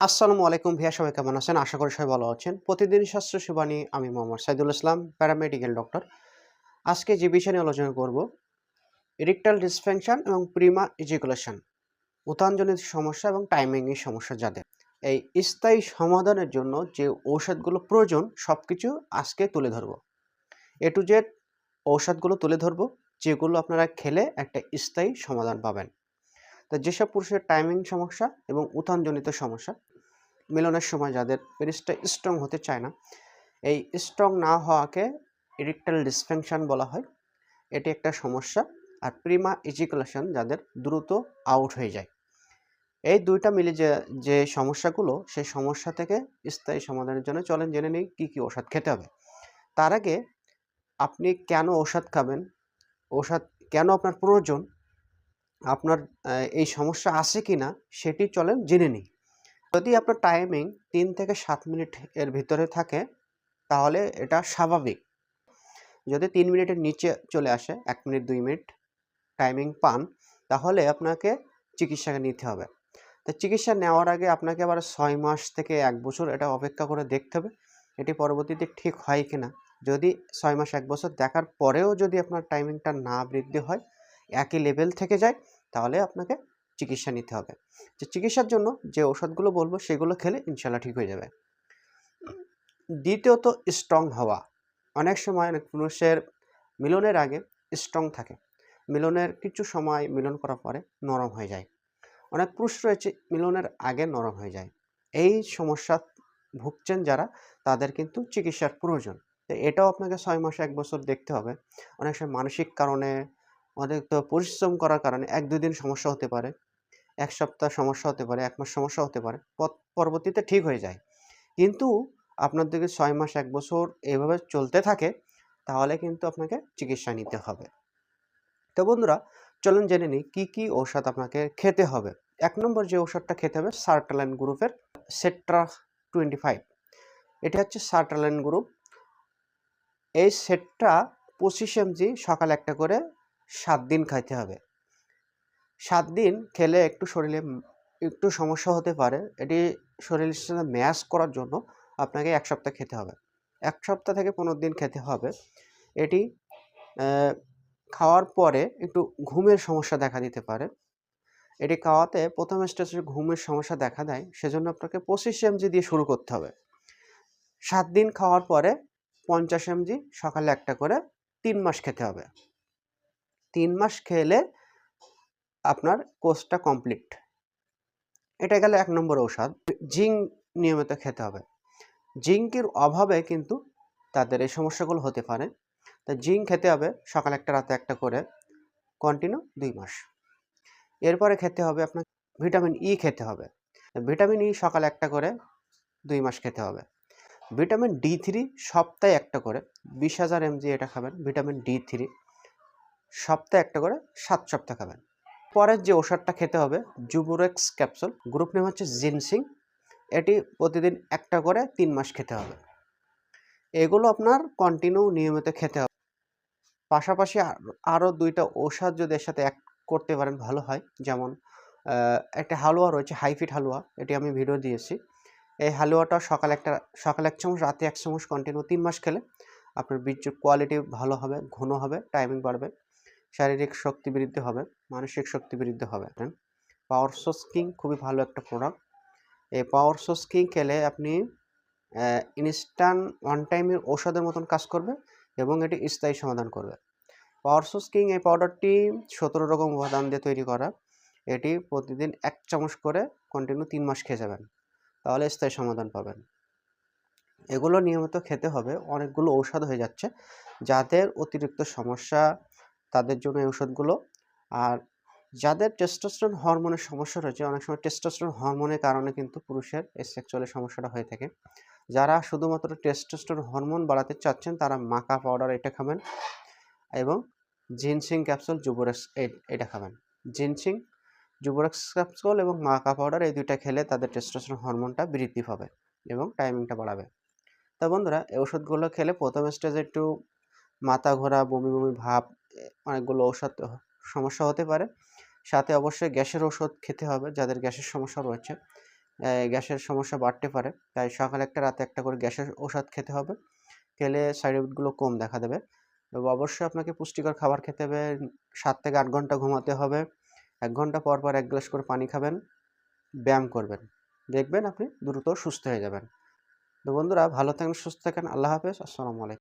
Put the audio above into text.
আসসালামু আলাইকুম ভিয়া সবাই কেমন আছেন? আশা করি সবাই ভালো আছেন। প্রতিদিন স্বাস্থ্য সেবা নিয়ে আমি মোহাম্মদ সাইদুল ইসলাম, প্যারামেডিক্যাল ডক্টর। আজকে যে বিষয় নিয়ে আলোচনা করব ইরেকটাল ডিসফাংশন এবং প্রিমা ইজিকুলেশন উত্থানজনিত সমস্যা এবং টাইমিংয়ের সমস্যা যাদের। এই স্থায়ী সমাধানের জন্য যে ঔষধগুলো প্রয়োজন সব কিছু আজকে তুলে ধরব। এ টু জেড ঔষধগুলো তুলে ধরব, যেগুলো আপনারা খেলে একটা স্থায়ী সমাধান পাবেন। তো যেসব পুরুষের টাইমিং সমস্যা এবং উত্থানজনিত সমস্যা, মিলনের সময় যাদের পেরিসটা স্ট্রং হতে চায় না, এই স্ট্রং না হওয়াকে ইরেকটাল ডিসফাংশন বলা হয়। এটি একটা সমস্যা আর প্রিমা ইজিকুলেশন যাদের দ্রুত আউট হয়ে যায়। এই দুইটা মিলে যে যে সমস্যাগুলো, সেই সমস্যা থেকে স্থায়ী সমাধানের জন্য চলেন জেনে নিই কী কী ওষুধ খেতে হবে। তার আগে আপনি কেন ওষুধ খাবেন? ওষুধ কেন আপনার প্রয়োজন? আপনার এই সমস্যা আছে কি না সেটি চলেন জেনে নিই। যদি আপনার টাইমিং তিন থেকে সাত মিনিট এর ভিতরে থাকে, তাহলে এটা স্বাভাবিক। যদি তিন মিনিটের নিচে চলে আসে, এক মিনিট, দুই মিনিট টাইমিং পান, তাহলে আপনাকে চিকিৎসাকে নিতে হবে। তো চিকিৎসা নেওয়ার আগে আপনাকে আবার ছয় মাস থেকে এক বছর এটা অপেক্ষা করে দেখতে হবে, এটি পরবর্তীতে ঠিক হয় কি না যদি ছয় মাস, এক বছর দেখার পরেও যদি আপনার টাইমিংটা না বৃদ্ধি হয়, একই লেভেল থেকে যায় তাহলে আপনাকে চিকিৎসা নিতে হবে। যে চিকিৎসার জন্য যে ওষুধগুলো বলব সেগুলো খেলে ইনশাল্লাহ ঠিক হয়ে যাবে। দ্বিতীয়ত স্ট্রং হওয়া। অনেক সময় অনেক পুরুষের মিলনের আগে স্ট্রং থাকে। মিলনের কিছু সময় মিলন করার পরে নরম হয়ে যায়। অনেক পুরুষ রয়েছে মিলনের আগে নরম হয়ে যায়। এই সমস্যা ভুগছেন যারা, তাদের কিন্তু চিকিৎসার প্রয়োজন। এটাও আপনাকে ছয় মাসে এক বছর দেখতে হবে। অনেক সময় মানসিক কারণে অনেক পরিশ্রম করার কারণে এক, দুই দিন সমস্যা হতে পারে। এক সপ্তাহ সমস্যা হতে পারে, এক মাস সমস্যা হতে পারে পরবর্তীতে ঠিক হয়ে যায়। কিন্তু আপনার দিকে ছয় মাস, এক বছর এভাবে চলতে থাকে, তাহলে কিন্তু আপনাকে চিকিৎসা নিতে হবে। তো বন্ধুরা, চলুন জেনে নিই কী কী ঔষধ আপনাকে খেতে হবে। এক নম্বর যে ঔষধটা খেতে হবে সার্টালাইন গ্রুপের সেট্রা টোয়েন্টি ফাইভ। এটা হচ্ছে সার্টালাইন গ্রুপ। এই সেটটা পঁচিশ এমজি সকাল একটা করে সাত দিন খাইতে হবে। সাত দিন খেলে একটু শরীরে একটু সমস্যা হতে পারে। এটি শরীরের সাথে ম্যাচ করার জন্য আপনাকে এক সপ্তাহ খেতে হবে। এক সপ্তাহ থেকে পনেরো দিন খেতে হবে। এটি খাওয়ার পরে একটু ঘুমের সমস্যা দেখা দিতে পারে। এটি খাওয়াতে প্রথম স্টেজে ঘুমের সমস্যা দেখা দেয়। সেজন্য আপনাকে পঁচিশ এমজি দিয়ে শুরু করতে হবে। সাত দিন খাওয়ার পরে পঞ্চাশ এমজি সকালে একটা করে তিন মাস খেতে হবে। তিন মাস খেলে আপনার কোর্সটা কমপ্লিট। এটা গেলে এক নম্বর ঔষধ। জিঙ্ক নিয়মিত খেতে হবে। জিঙ্কের অভাবে কিন্তু তাদের এই সমস্যাগুলো হতে পারে। তা জিঙ্ক খেতে হবে সকাল একটা, রাতে একটা করে। কন্টিনিউ দুই মাস। এরপরে খেতে হবে আপনার ভিটামিন ই খেতে হবে। ভিটামিন ই সকালে একটা করে, দুই মাস খেতে হবে। ভিটামিন ডি থ্রি সপ্তাহে একটা করে। বিশ হাজার এমজি এটা খাবেন, ভিটামিন ডি থ্রি সপ্তাহে একটা করে সাত সপ্তাহ খাবেন। পরের যে ওষুধটা খেতে হবে জুবুরেক্স ক্যাপসুল গ্রুপ নেম হচ্ছে জিনসিং এটি প্রতিদিন একটা করে তিন মাস খেতে হবে। এগুলো আপনার কন্টিনিউ নিয়মিত খেতে হবে। পাশাপাশি আরও দুইটা ঔষধ যদি এর সাথে এক করতে পারেন, ভালো হয়। যেমন একটা হালুয়া রয়েছে হাইফিট হালুয়া। এটি আমি ভিডিও দিয়েছি। এই হালুয়াটা সকালে একটা, সকালে এক চামচ, রাতে এক চামচ কন্টিনিউ তিন মাস খেলে আপনার বীর্যের কোয়ালিটি ভালো হবে, ঘন হবে টাইমিং বাড়বে। শারীরিক শক্তি বৃদ্ধি হবে, মানসিক শক্তি বৃদ্ধি হবে। পাওয়ার সোস কিং খুবই ভালো একটা প্রোডাক্ট এই পাওয়ার সোস কিং খেলে আপনি ইনস্ট্যান্ট ওয়ান টাইমের ঔষধের মতন কাজ করবে এবং এটি স্থায়ী সমাধান করবে। পাওয়ার সোস কিং এই পাউডারটি সতেরো রকম উপাদান দিয়ে তৈরি করা। এটি প্রতিদিন এক চামচ করে কন্টিনিউ তিন মাস খেয়ে যাবেন, তাহলে স্থায়ী সমাধান পাবেন। এগুলো নিয়মিত খেতে হবে, অনেকগুলো ঔষধ হয়ে যাচ্ছে, যাদের অতিরিক্ত সমস্যা তাদের জন্য এই ওষুধগুলো আর যাদের টেস্টোস্টেরন হরমোনের সমস্যা রয়েছে, অনেক সময় টেস্টোস্টেরন হরমোনের কারণে কিন্তু পুরুষের সেক্সুয়ালের সমস্যাটা হয়ে থাকে। যারা শুধুমাত্র টেস্টোস্টেরন হরমোন বাড়াতে চাচ্ছেন, তারা মাকা পাউডার এটা খাবেন এবং জিনসিং ক্যাপসুল জুবোরেক্স এটা খাবেন। জিনসিং জুবোরেক্স ক্যাপসুল এবং মাকা পাউডার এই দুইটা খেলে তাদের টেস্টোস্টেরন হরমোনটা বৃদ্ধি পাবে এবং টাইমিংটা বাড়াবে। তো বন্ধুরা, এই ওষুধগুলো খেলে প্রথম স্টেজে একটু মাথা ঘোরা, বমি বমি ভাব অনেকগুলো ঔষধ সমস্যা হতে পারে। সাথে অবশ্যই গ্যাসের ওষুধ খেতে হবে, যাদের গ্যাসের সমস্যা রয়েছে। গ্যাসের সমস্যা বাড়তে পারে, তাই সকালে একটা, রাতে একটা করে গ্যাসের ওষুধ খেতে হবে। খেলে সাইড এফেক্টগুলো কম দেখা দেবে। অবশ্যই আপনাকে পুষ্টিকর খাবার খেতে হবে, সাত থেকে আট ঘণ্টা ঘুমাতে হবে, এক ঘণ্টা পর পর এক গ্লাস করে পানি খাবেন, ব্যায়াম করবেন। দেখবেন আপনি দ্রুত সুস্থ হয়ে যাবেন। তো বন্ধুরা, ভালো থাকেন, সুস্থ থাকেন, আল্লাহ হাফেজ, আসসালামু আলাইকুম।